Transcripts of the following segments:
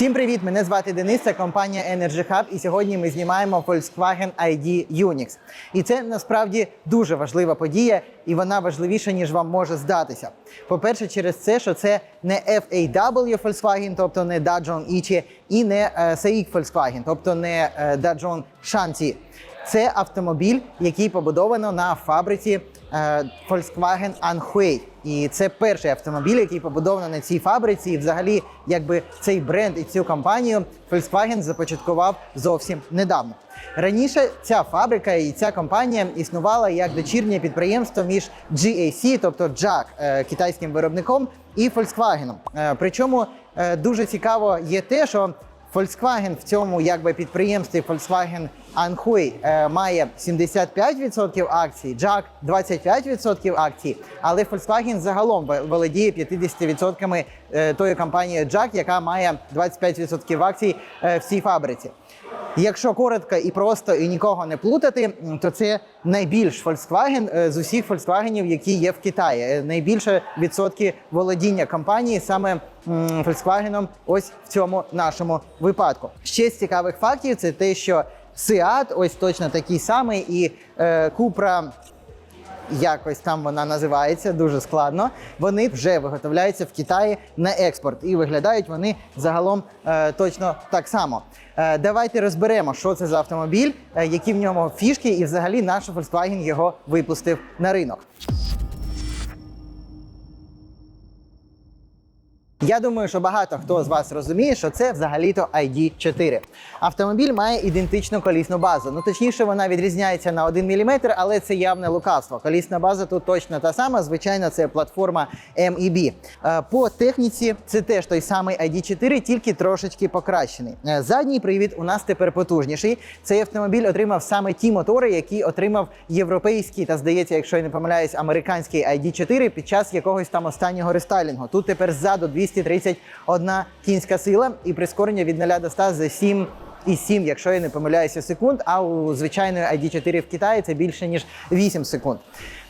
Всім привіт! Мене звати Денис, це компанія Energy Hub, і сьогодні ми знімаємо Volkswagen ID Unix. І це насправді дуже важлива подія, і вона важливіша, ніж вам може здатися. По-перше, через це, що це не FAW Volkswagen, тобто не Dajon Ichi, і не е, SAIC Volkswagen, тобто не е, Dajon Shanti. Це автомобіль, який побудовано на фабриці Volkswagen Anhui. І це перший автомобіль, який побудовано на цій фабриці. І взагалі, якби цей бренд і цю компанію Volkswagen започаткував зовсім недавно. Раніше ця фабрика і ця компанія існувала як дочірнє підприємство між GAC, тобто JAC, е, китайським виробником, і Volkswagen. Е, Причому е, дуже цікаво є те, що Volkswagen в цьому якби підприємстві Volkswagen Anhui е, має 75% акцій, JAC 25% акцій, але Volkswagen загалом володіє 50% е, тої компанії JAC, яка має 25% акцій е, в цій фабриці. Якщо коротко і просто і нікого не плутати, то це найбільш Volkswagen е, з усіх Volkswagenів, які є в Китаї. Найбільше відсотки володіння компанії саме Volkswagen ось в цьому нашому випадку. Ще з цікавих фактів це те, що Seat ось точно такий самий, і е, Cupra якось там вона називається дуже складно. Вони вже виготовляються в Китаї на експорт і виглядають вони загалом е, точно так само. Е, давайте розберемо, що це за автомобіль, е, які в ньому фішки, і взагалі наш Volkswagen його випустив на ринок. Я думаю, що багато хто з вас розуміє, що це взагалі-то ID4. Автомобіль має ідентичну колісну базу. Ну точніше, вона відрізняється на 1 мм, але це явне лукавство. Колісна база тут точно та сама. Звичайно, це платформа MEB. Е, По техніці це теж той самий ID4, тільки трошечки покращений. Е, Задній привід у нас тепер потужніший. Цей автомобіль отримав саме ті мотори, які отримав європейський та здається, якщо я не помиляюсь, американський ID4 під час якогось там останнього рестайлінгу. Тут тепер ззаду 231 кінська сила і прискорення від 0 до 100 за 7 і 7, якщо я не помиляюся, секунд. А у звичайної ID4 в Китаї це більше ніж 8 секунд.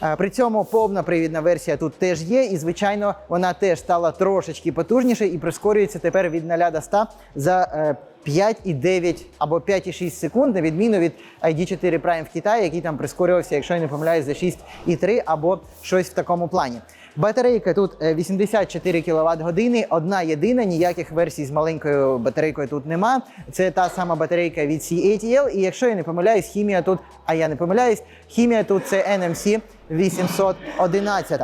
Е, При цьому повна привідна версія тут теж є, і звичайно вона теж стала трошечки потужніше і прискорюється тепер від 0 до 100 за е, 5,9 або 5,6 секунд, на відміну від ID4 Prime в Китаї, який там прискорювався, якщо я не помиляюсь, за 6,3 або щось в такому плані. Батарейка тут е, 84 кВт години, одна єдина, ніяких версій з маленькою батарейкою тут нема. Це та сама батарейка від C8L. І якщо я не помиляюсь, хімія тут, а я не помиляюсь, хімія тут це NMC 811.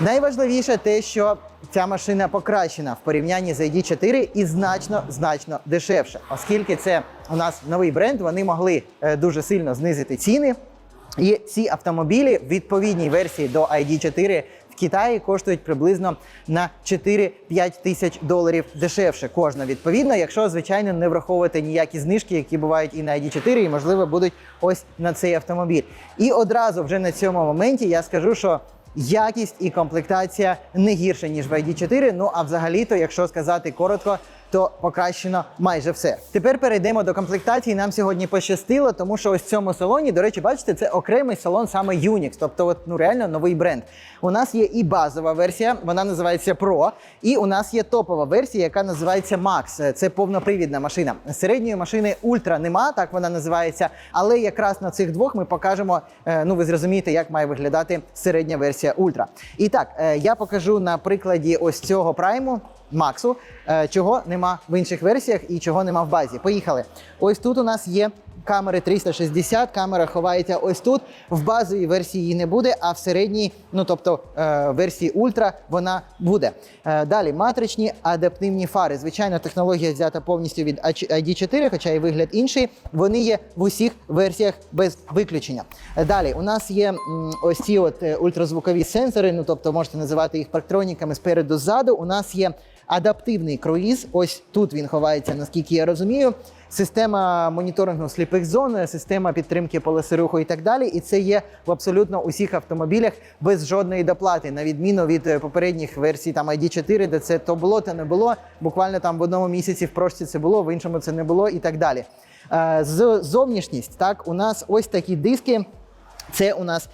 Найважливіше те, що ця машина покращена в порівнянні з ID4 і значно значно дешевше, оскільки це у нас новий бренд, вони могли е, дуже сильно знизити ціни. І ці автомобілі в відповідній версії до ID4 в Китаї коштують приблизно на 4-5 тисяч доларів дешевше кожна відповідно, якщо звичайно не враховувати ніякі знижки, які бувають і на ID4, і можливо будуть ось на цей автомобіль. І одразу вже на цьому моменті я скажу, що якість і комплектація не гірше ніж в ID4. Ну а взагалі-то, якщо сказати коротко, то покращено майже все. Тепер перейдемо до комплектації. Нам сьогодні пощастило, тому що ось в цьому салоні, до речі, бачите, це окремий салон саме Unix, тобто от, ну реально новий бренд. У нас є і базова версія, вона називається Pro, і у нас є топова версія, яка називається Max. Це повнопривідна машина. Середньої машини Ultra нема, так вона називається. Але якраз на цих двох ми покажемо. е, Ну ви зрозумієте, як має виглядати середня версія Ultra. І так, е, я покажу на прикладі ось цього прайму. Максу, е, чого нема в інших версіях і чого нема в базі. Поїхали. Ось тут у нас є камери 360, камера ховається ось тут. В базовій версії її не буде, а в середній, ну тобто е, версії Ультра, вона буде. Е, далі матричні адаптивні фари. Звичайно, технологія взята повністю від ID4, хоча і вигляд інший. Вони є в усіх версіях без виключення. Далі у нас є ось ці от ультразвукові сенсори, ну тобто можете називати їх парктроніками спереду ззаду. У нас є адаптивний круїз. Ось тут він ховається, наскільки я розумію. Система моніторингу сліпих зон, система підтримки полоси руху і так далі. І це є в абсолютно усіх автомобілях без жодної доплати, на відміну від е, попередніх версій там ID4, де це то було, то не було. Буквально там в одному місяці в прошці це було, в іншому це не було і так далі. Е, З зовнішність, так, у нас ось такі диски. Це у нас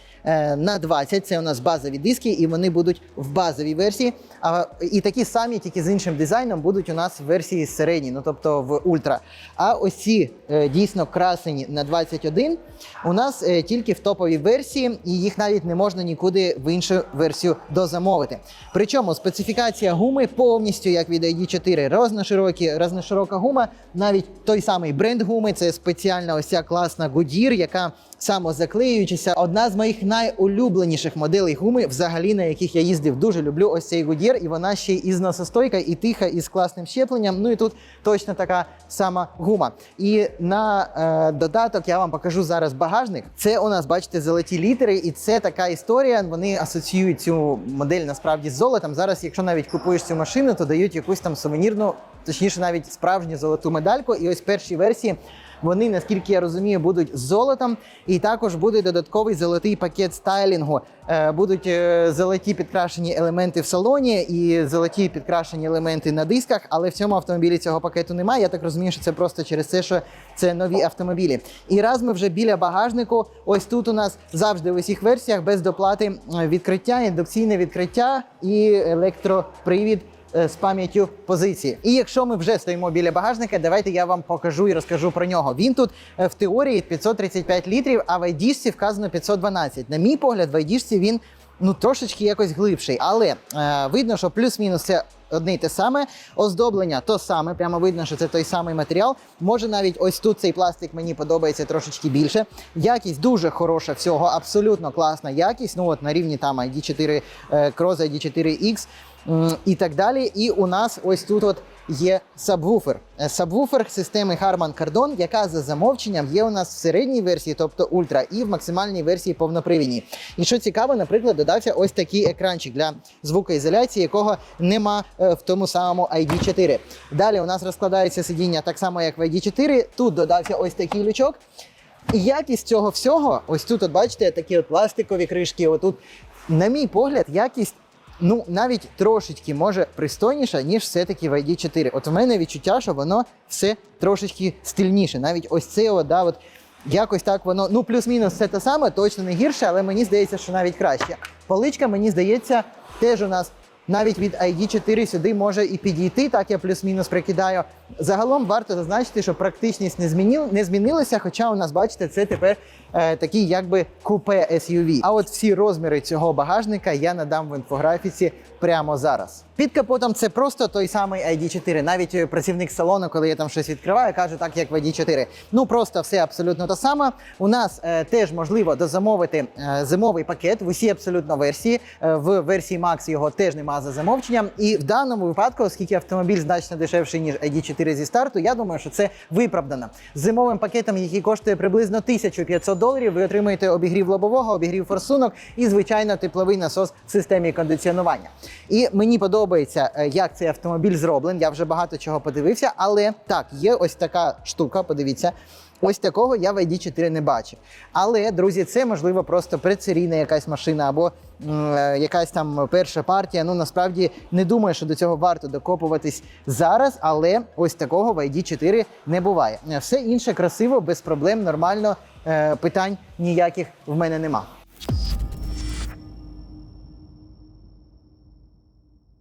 на 20, це у нас базові диски, і вони будуть в базовій версії. А, і такі самі, тільки з іншим дизайном, будуть у нас в версії середній, ну тобто в ультра. А ось ці е, дійсно красені на 21 у нас е, тільки в топовій версії, і їх навіть не можна нікуди в іншу версію дозамовити. Причому специфікація гуми повністю як від ID4, розноширокі, розноширока гума, навіть той самий бренд гуми, це спеціальна ось класна Goodyear, яка самозаклеюючася. Одна з моїх найулюбленіших моделей гуми, взагалі на яких я їздив. Дуже люблю ось цей Goodyear, і вона ще і зносостойка, і тиха, і з класним щепленням. Ну і тут точно така сама гума. І на е, додаток я вам покажу зараз багажник. Це у нас, бачите, золоті літери, і це така історія. Вони асоціюють цю модель насправді з золотом. Зараз, якщо навіть купуєш цю машину, то дають якусь там сувенірну, точніше, навіть справжню золоту медальку. І ось перші версії. Вони, наскільки я розумію, будуть з золотом, і також буде додатковий золотий пакет стайлінгу. Е, Будуть е, золоті підкрашені елементи в салоні і золоті підкрашені елементи на дисках. Але в цьому автомобілі цього пакету немає. Я так розумію, що це просто через те, що це нові автомобілі. І раз ми вже біля багажнику, ось тут у нас завжди в усіх версіях без доплати е, відкриття, індукційне відкриття і електропривід з пам'яттю позиції. І якщо ми вже стоїмо біля багажника, давайте я вам покажу і розкажу про нього. Він тут е, в теорії 535 літрів, а в ID вказано 512. На мій погляд, в ID він ну трошечки якось глибший, але е, видно, що плюс-мінус це. Одне й те саме оздоблення, то саме, прямо видно, що це той самий матеріал. Може, навіть ось тут цей пластик мені подобається трошечки більше. Якість дуже хороша всього, абсолютно класна якість. Ну от на рівні там ID4 е, Cross, ID4X м, і так далі. І у нас ось тут от є сабвуфер. Е, Сабвуфер системи Harman Kardon, яка за замовченням є у нас в середній версії, тобто ультра, і в максимальній версії повнопривідній. І що цікаво, наприклад, додався ось такий екранчик для звукоізоляції, якого нема е, в тому самому ID4. Далі у нас розкладається сидіння так само, як в ID4. Тут додався ось такий лючок. І якість цього всього, ось тут, от бачите, такі от пластикові кришки. Отут, на мій погляд, якість. Ну, навіть трошечки може пристойніша, ніж все-таки в ID4. От в мене відчуття, що воно все трошечки стильніше. Навіть ось це, от, да, от, якось так воно, ну, плюс-мінус все те саме, точно не гірше, але мені здається, що навіть краще. Поличка, мені здається, теж у нас навіть від ID4 сюди може і підійти, так я плюс-мінус прикидаю. Загалом варто зазначити, що практичність не змінил, не змінилася, хоча у нас, бачите, це тепер е, такий якби купе SUV. А от всі розміри цього багажника я надам в інфографіці прямо зараз. Під капотом це просто той самий ID4. Навіть е, працівник салону, коли я там щось відкриваю, каже так, як в ID4. Ну просто все абсолютно те саме. У нас е, теж можливо дозамовити е, зимовий пакет в усі абсолютно версії. Е, в версії Max його теж нема за замовченням. І в даному випадку, оскільки автомобіль значно дешевший ніж ID4 зі старту, я думаю, що це виправдано. Зимовим пакетом, який коштує приблизно 1500 доларів, ви отримаєте обігрів лобового, обігрів форсунок і, звичайно, тепловий насос в системі кондиціонування. І мені подобається, е, як цей автомобіль зроблений. Я вже багато чого подивився, але так, є ось така штука. Подивіться. Ось такого я в ID4 не бачив. Але, друзі, це можливо просто предсерійна якась машина або е, якась там перша партія. Ну насправді не думаю, що до цього варто докопуватись зараз, але ось такого в ID4 не буває. Е, Все інше красиво, без проблем, нормально. е, Питань ніяких в мене нема.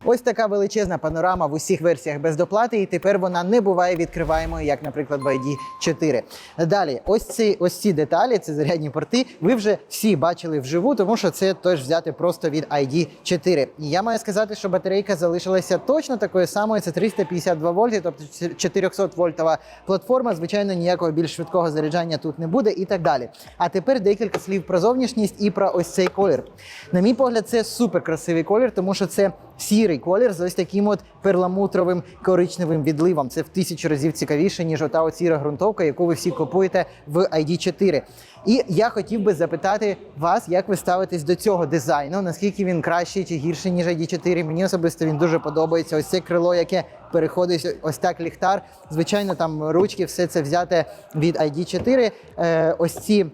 Ось така величезна панорама в усіх версіях без доплати, і тепер вона не буває відкриваємою, як, наприклад, в ID 4. Далі, ось ці ось ці деталі, це зарядні порти. Ви вже всі бачили вживу, тому що це теж взяти просто від ID 4. І я маю сказати, що батарейка залишилася точно такою самою. Це 352 вольти, тобто 400 вольтова платформа. Звичайно, ніякого більш швидкого заряджання тут не буде і так далі. А тепер декілька слів про зовнішність і про ось цей колір. На мій погляд, це супер красивий колір, тому що це сірий колір з ось таким от перламутровим коричневим відливом. Це в тисячу разів цікавіше, ніж ота от сіра ґрунтовка, яку ви всі купуєте в ID4. І я хотів би запитати вас, як ви ставитесь до цього дизайну, наскільки він кращий чи гірший, ніж ID4. Мені особисто він дуже подобається. Ось це крило, яке переходить ось так ліхтар. Звичайно, там ручки, все це взяте від ID4. Е, ось ці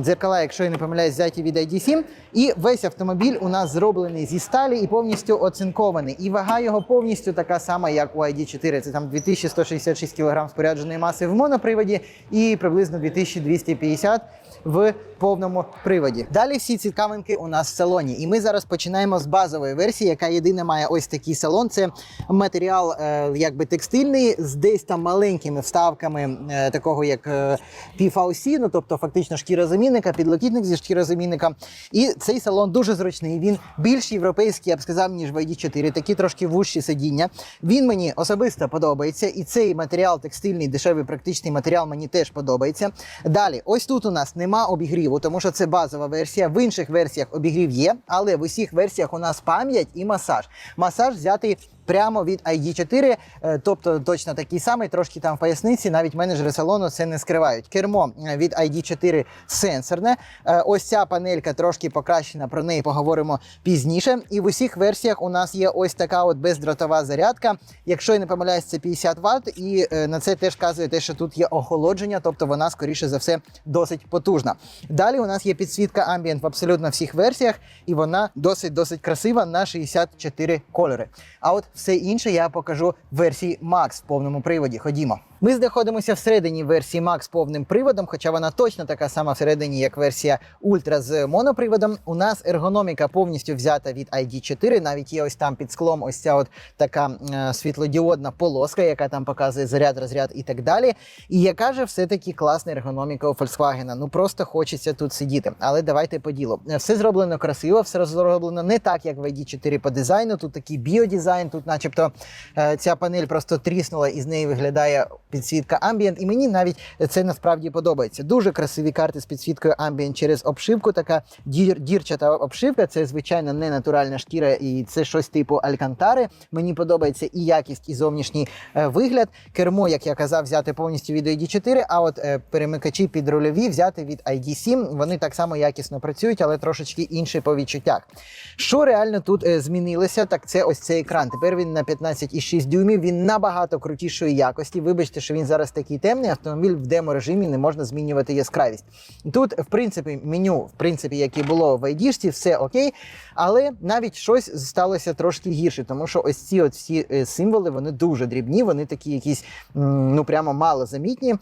дзеркала, якщо я не помиляюсь, взяті від ID7. І весь автомобіль у нас зроблений зі сталі і повністю оцинкований. І вага його повністю така сама, як у ID4. Це там 2166 кг спорядженої маси в моноприводі і приблизно 2250 в повному приводі. Далі всі цікавинки у нас в салоні. І ми зараз починаємо з базової версії, яка єдина має ось такий салон. Це матеріал е, якби текстильний з десь там маленькими вставками е, такого як е, PVC, ну тобто фактично шкірозамінника, підлокітник зі шкірозамінника. І цей салон дуже зручний. Він більш європейський, я б сказав, ніж в ID4, такі трошки вужчі сидіння. Він мені особисто подобається. І цей матеріал текстильний, дешевий практичний матеріал мені теж подобається. Далі, ось тут у нас нема обігріву, тому що це базова версія. В інших версіях обігрів є, але в усіх версіях у нас пам'ять і масаж. Масаж взятий. Прямо від ID4, е, тобто точно такий самий, трошки там в поясниці, навіть менеджери салону це не скривають. Кермо е, від ID4 сенсорне. Е, Ось ця панелька трошки покращена, про неї поговоримо пізніше. І в усіх версіях у нас є ось така от бездротова зарядка. Якщо я не помиляюсь, це 50 Вт, і на це теж вказує те, що тут є охолодження, тобто вона, скоріше за все, досить потужна. Далі у нас є підсвітка Ambient в абсолютно всіх версіях, і вона досить-досить красива на 64 кольори. А от все інше я покажу в версії Max в повному приводі. Ходімо. Ми знаходимося всередині версії Max з повним приводом, хоча вона точно така сама всередині, як версія Ultra з моноприводом. У нас ергономіка повністю взята від ID4. Навіть є ось там під склом ось ця от така е, світлодіодна полоска, яка там показує заряд, розряд і так далі. І яка же все-таки класна ергономіка у Volkswagen. Ну просто хочеться тут сидіти. Але давайте по ділу. Е, Все зроблено красиво, все зроблено не так, як в ID4 по дизайну. Тут такий біодизайн, тут, начебто, е, ця панель просто тріснула і з неї виглядає підсвітка Ambient. І мені навіть це насправді подобається. Дуже красиві карти з підсвіткою Ambient через обшивку. Така дір, дірчата обшивка. Це звичайно не натуральна шкіра, і це щось типу алькантари. Мені подобається і якість, і зовнішній е, вигляд. Кермо, як я казав, взяти повністю від ID4, а от е, перемикачі підрульові взяти від ID7. Вони так само якісно працюють, але трошечки інші по відчуттях. Що реально тут е, змінилося, так це ось цей екран. Тепер він на 15,6 дюймів. Він набагато крутішої якості. Вибачте, що він зараз такий темний. Автомобіль в демо-режимі не можна змінювати яскравість. Тут, в принципі, меню, в принципі, як і було в ID, все окей. Але навіть щось сталося трошки гірше, тому що ось ці от всі е, символи вони дуже дрібні, вони такі якісь ну прямо мало замітні.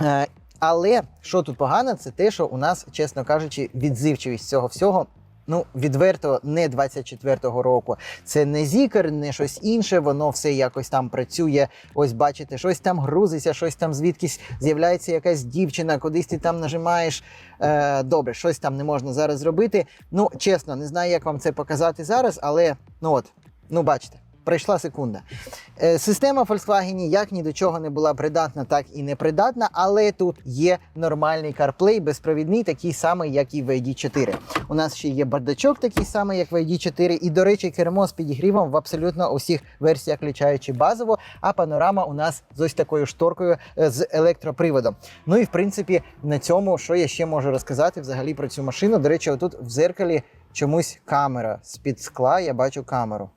Е, Але що тут погано, це те, що у нас, чесно кажучи, відзивчивість цього всього. Ну, відверто не 24-го року. Це не зікер, не щось інше. Воно все якось там працює. Ось бачите, щось там грузиться, щось там звідкись з'являється якась дівчина, кудись ти там нажимаєш. Е, добре, щось там не можна зараз зробити. Ну, чесно, не знаю, як вам це показати зараз, але ну от, ну бачите. Пройшла секунда. Е, Система Volkswagen як ні до чого не була придатна, так і не придатна, але тут є нормальний CarPlay, безпровідний, такий самий, як і в ID4. У нас ще є бардачок, такий самий, як в ID4. І, до речі, кермо з підігрівом в абсолютно усіх версіях, включаючи базову, а панорама у нас з ось такою шторкою е, з електроприводом. Ну і в принципі, на цьому, що я ще можу розказати взагалі про цю машину. До речі, отут в зеркалі чомусь камера з-під скла. Я бачу камеру.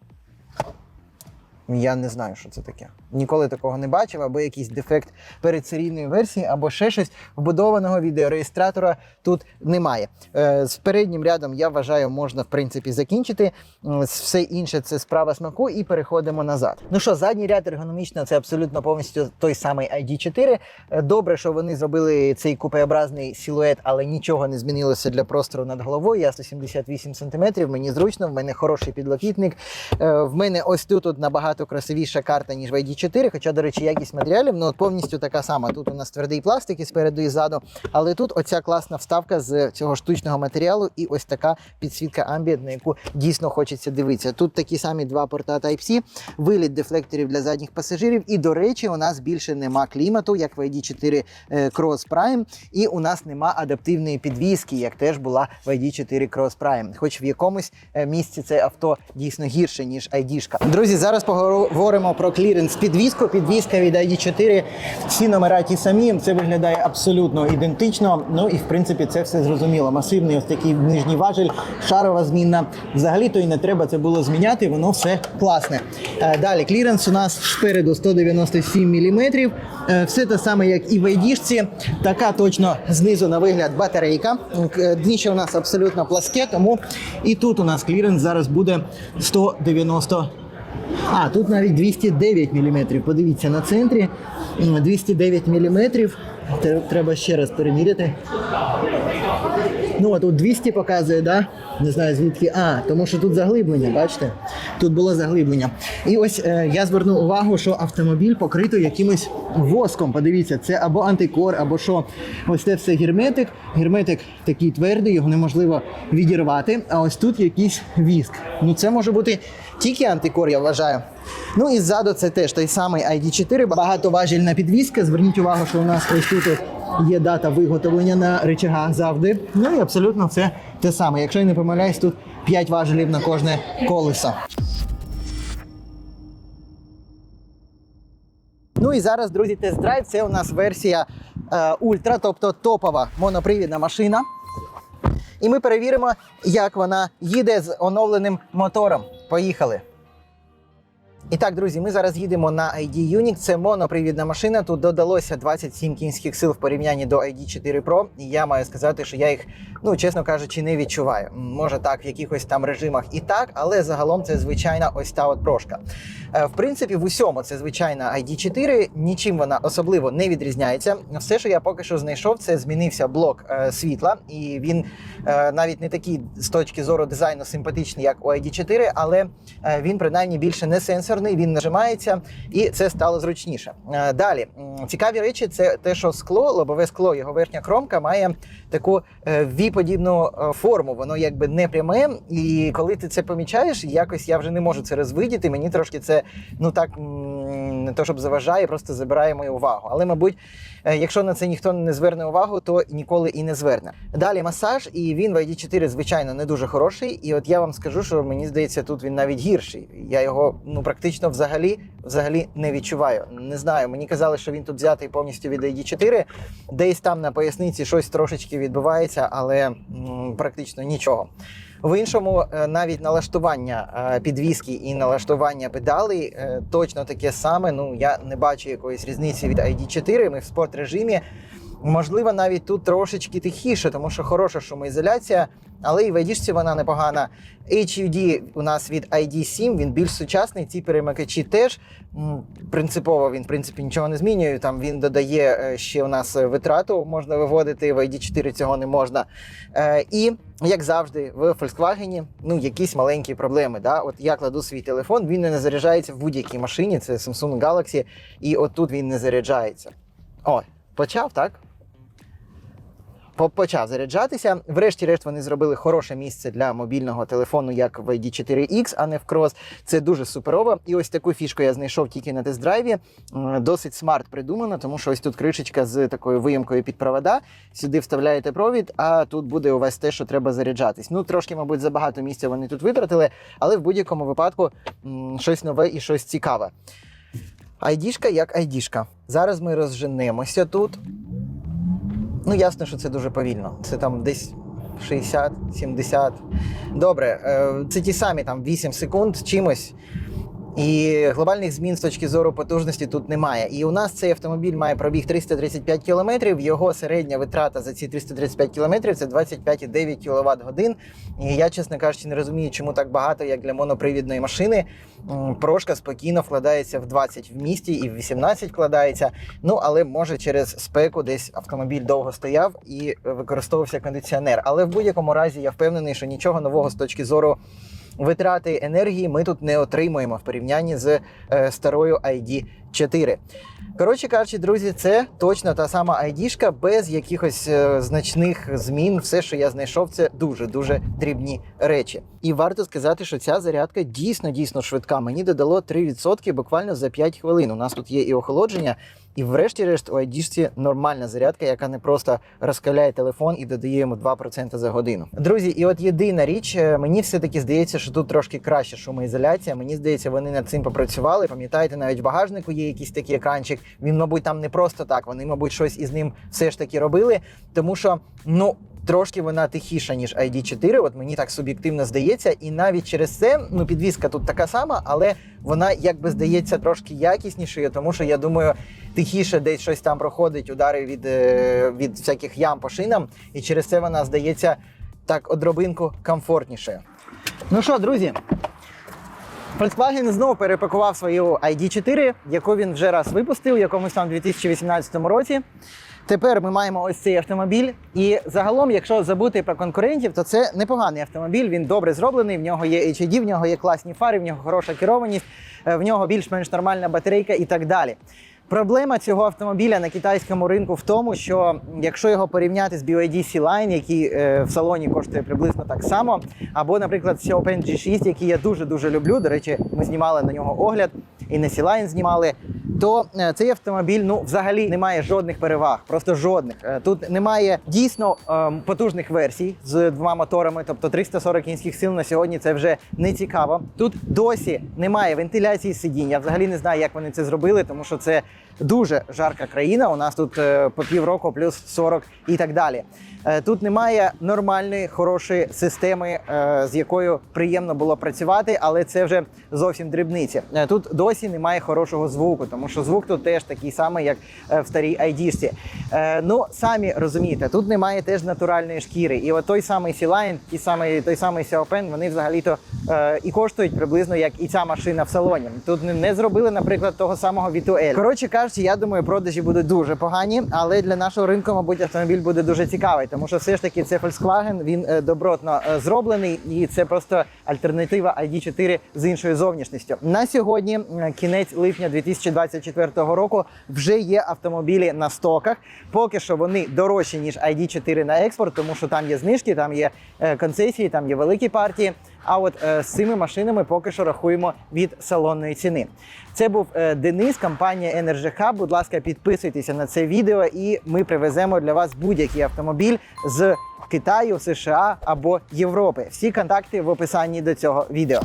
Я не знаю, що це таке. Ніколи такого не бачив, або якийсь дефект передсерійної версії, або ще щось вбудованого відеореєстратора тут немає. Е, з переднім рядом я вважаю, можна в принципі закінчити. Все інше це справа смаку, і переходимо назад. Ну що, задній ряд ергономічно це абсолютно повністю той самий ID4. Е, Добре, що вони зробили цей купеобразний силует, але нічого не змінилося для простору над головою. Я 178 см, мені зручно, в мене хороший підлокітник. Е, В мене ось тут набагато красивіша карта, ніж в ID4, хоча, до речі, якість матеріалів ну, повністю така сама. Тут у нас твердий пластик і спереду і ззаду, але тут оця класна вставка з цього штучного матеріалу і ось така підсвітка Ambient, на яку дійсно хочеться дивитися. Тут такі самі два порта Type-C, виліт дефлекторів для задніх пасажирів. І, до речі, у нас більше нема клімату, як в ID4 е, Cross Prime, і у нас нема адаптивної підвіски, як теж була в ID4 Cross Prime. Хоч в якомусь е, місці це авто дійсно гірше, ніж ID-шка. Друзі, зараз поговоримо про кліренс підвіску. Підвіска від ID4, всі номера ті самі. Це виглядає абсолютно ідентично. Ну і в принципі це все зрозуміло. Масивний ось такий нижній важель, шарова змінна. Взагалі то і не треба це було зміняти, воно все класне. Е, Далі кліренс у нас спереду 197 мм. Все те саме, як і в ID-шці. Така точно знизу на вигляд батарейка. Е, Дніще у нас абсолютно пласке, тому і тут у нас кліренс зараз буде 190 а, тут навіть 209 мм. Подивіться на центрі. 209 мм. Треба ще раз переміряти. Ну, а тут 200 показує, да? Не знаю звідки. А, тому що тут заглиблення, бачите? Тут було заглиблення. І ось е, я звернув увагу, що автомобіль покрито якимось воском. Подивіться, це або антикор, або що. Ось це все герметик. Герметик такий твердий, його неможливо відірвати. А ось тут якийсь віск. Ну це може бути тільки антикор, я вважаю. Ну і ззаду це теж той самий ID4, багатоважільна підвіска. Зверніть увагу, що у нас ось тут є дата виготовлення на речагах завжди. Ну і абсолютно все те саме. Якщо я не помиляюсь, тут 5 важелів на кожне колесо. Ну і зараз, друзі, тест-драйв. Це у нас версія е, ультра, тобто топова монопривідна машина. І ми перевіримо, як вона їде з оновленим мотором. Поїхали. І так, друзі, ми зараз їдемо на ID Uniq. Це монопривідна машина. Тут додалося 27 кінських сил в порівнянні до ID4 Pro. І я маю сказати, що я їх, ну чесно кажучи, не відчуваю. Може так, в якихось там режимах і так, але загалом це звичайна ось та от прошка. Е, В принципі, в усьому це звичайна ID4, нічим вона особливо не відрізняється. Все, що я поки що знайшов, це змінився блок е, світла, і він е, навіть не такий з точки зору дизайну симпатичний, як у ID4, але е, він принаймні більше не сенсорний, він нажимається, і це стало зручніше. Е, Далі цікаві речі, це те, що скло, лобове скло, його верхня кромка має таку е, ві-подібну е, форму. Воно якби не пряме. І коли ти це помічаєш, якось я вже не можу це розвидіти. Мені трошки це ну так не то, щоб заважає, просто забирає мою увагу. Але, мабуть, е, якщо на це ніхто не зверне увагу, то ніколи і не зверне. Далі масаж, і він в ID4, звичайно, не дуже хороший. І от я вам скажу, що мені здається, тут він навіть гірший. Я його ну практично взагалі взагалі не відчуваю. Не знаю. Мені казали, що він тут взятий повністю від ID4. Десь там на поясниці щось трошечки відбувається, але м, практично нічого. В іншому, е, навіть налаштування е, підвіски і налаштування педалей е, точно таке саме. Ну я не бачу якоїсь різниці від ID4. Ми в спорт режимі. Можливо, навіть тут трошечки тихіше, тому що хороша шумоізоляція, але і в ID вона непогана. HUD у нас від ID7, він більш сучасний. Ці перемикачі теж принципово він в принципі нічого не змінює. Там він додає е, ще у нас витрату, можна виводити. В ID4 цього не можна. Е, І як завжди, в Volkswagen ну якісь маленькі проблеми. Да? От я кладу свій телефон, він не заряджається в будь-якій машині. Це Samsung Galaxy, і отут він не заряджається. О, почав, так? По- Почав заряджатися. Врешті-решт вони зробили хороше місце для мобільного телефону, як в ID4X, а не в Cross. Це дуже суперово. І ось таку фішку я знайшов тільки на тест-драйві. Досить смарт придумано, тому що ось тут кришечка з такою виємкою під провода. Сюди вставляєте провід, а тут буде у вас те, що треба заряджатись. Ну, трошки, мабуть, забагато місця вони тут витратили, але в будь-якому випадку щось нове і щось цікаве. Айдішка як айдішка. Зараз ми розженемося тут. Ну, ясно, що це дуже повільно. Це там десь 60-70. Добре, е, це ті самі там 8 секунд чимось. І глобальних змін з точки зору потужності тут немає. І у нас цей автомобіль має пробіг 335 км. Його середня витрата за ці 335 км це 25,9 кВт годин. І я, чесно кажучи, не розумію, чому так багато, як для монопривідної машини. Прошка спокійно вкладається в 20 в місті і в 18 вкладається. Ну але може через спеку десь автомобіль довго стояв і використовувався кондиціонер. Але в будь-якому разі я впевнений, що нічого нового з точки зору витрати енергії ми тут не отримуємо в порівнянні з е, старою ID4. Коротше кажучи, друзі, це точно та сама айдішка без якихось е, значних змін. Все, що я знайшов, це дуже дуже дрібні речі. І варто сказати, що ця зарядка дійсно дійсно швидка. Мені додало 3% буквально за 5 хвилин. У нас тут є і охолодження. І врешті-решт у айдішці нормальна зарядка, яка не просто розкаляє телефон і додає йому 2% за годину. Друзі, і от єдина річ, е, мені все-таки здається, що тут трошки краще шумоізоляція. Мені здається, вони над цим попрацювали. Пам'ятаєте, навіть в багажнику є якийсь такий екранчик. Він, мабуть, там не просто так. Вони, мабуть, щось із ним все ж таки робили. Тому що, ну. Трошки вона тихіша, ніж ID4, от мені так суб'єктивно здається, і навіть через це ну підвізка тут така сама, але вона якби здається трошки якіснішою, тому що я думаю, тихіше десь щось там проходить, удари від, е, від всяких ям по шинам, і через це вона здається так одробинку комфортнішою. Ну що, друзі, Volkswagen знову перепакував свою ID4, яку він вже раз випустив якомусь там 2018 році. Тепер ми маємо ось цей автомобіль. І загалом, якщо забути про конкурентів, то це непоганий автомобіль. Він добре зроблений. В нього є HID, в нього є класні фари, в нього хороша керованість, е, в нього більш-менш нормальна батарейка і так далі. Проблема цього автомобіля на китайському ринку в тому, що якщо його порівняти з BYD C-Line, який е, в салоні коштує приблизно так само, або, наприклад, Xiaopeng G6, який я дуже дуже люблю. До речі, ми знімали на нього огляд і на C-Line знімали. То е, цей автомобіль ну взагалі не має жодних переваг, просто жодних. Е, Тут немає дійсно е, потужних версій з двома моторами, тобто 340 кінських сил на сьогодні це вже не цікаво. Тут досі немає вентиляції сидінь. Я взагалі не знаю, як вони це зробили, тому що це дуже жарка країна. У нас тут е, по півроку плюс 40 і так далі. Е, Тут немає нормальної, хорошої системи, е, з якою приємно було працювати, але це вже зовсім дрібниці. Тут досі немає хорошого звуку, тому що звук тут теж такий самий, як в старій айдішці. Ну, самі розумієте, тут немає теж натуральної шкіри. І от той самий Сілайн, ті самий, той самий Xiaopen, вони взагалі-то і коштують приблизно як і ця машина в салоні. Тут не- зробили, наприклад, того самого V2L. Коротше кажучи, я думаю, продажі будуть дуже погані, але для нашого ринку, мабуть, автомобіль буде дуже цікавий, тому що все ж таки це Volkswagen, він е, добротно е, зроблений, і це просто альтернатива ID4 з іншою зовнішністю. На сьогодні, м, кінець липня 2024 року, вже є автомобілі на стоках. Поки що вони дорожчі ніж ID4 на експорт, тому що там є знижки, там є е, концесії, там є великі партії. А от е, з цими машинами поки що рахуємо від салонної ціни. Це був е, Денис, компанія Energy Hub. Будь ласка, підписуйтеся на це відео, і ми привеземо для вас будь-який автомобіль з Китаю, США або Європи. Всі контакти в описанні до цього відео.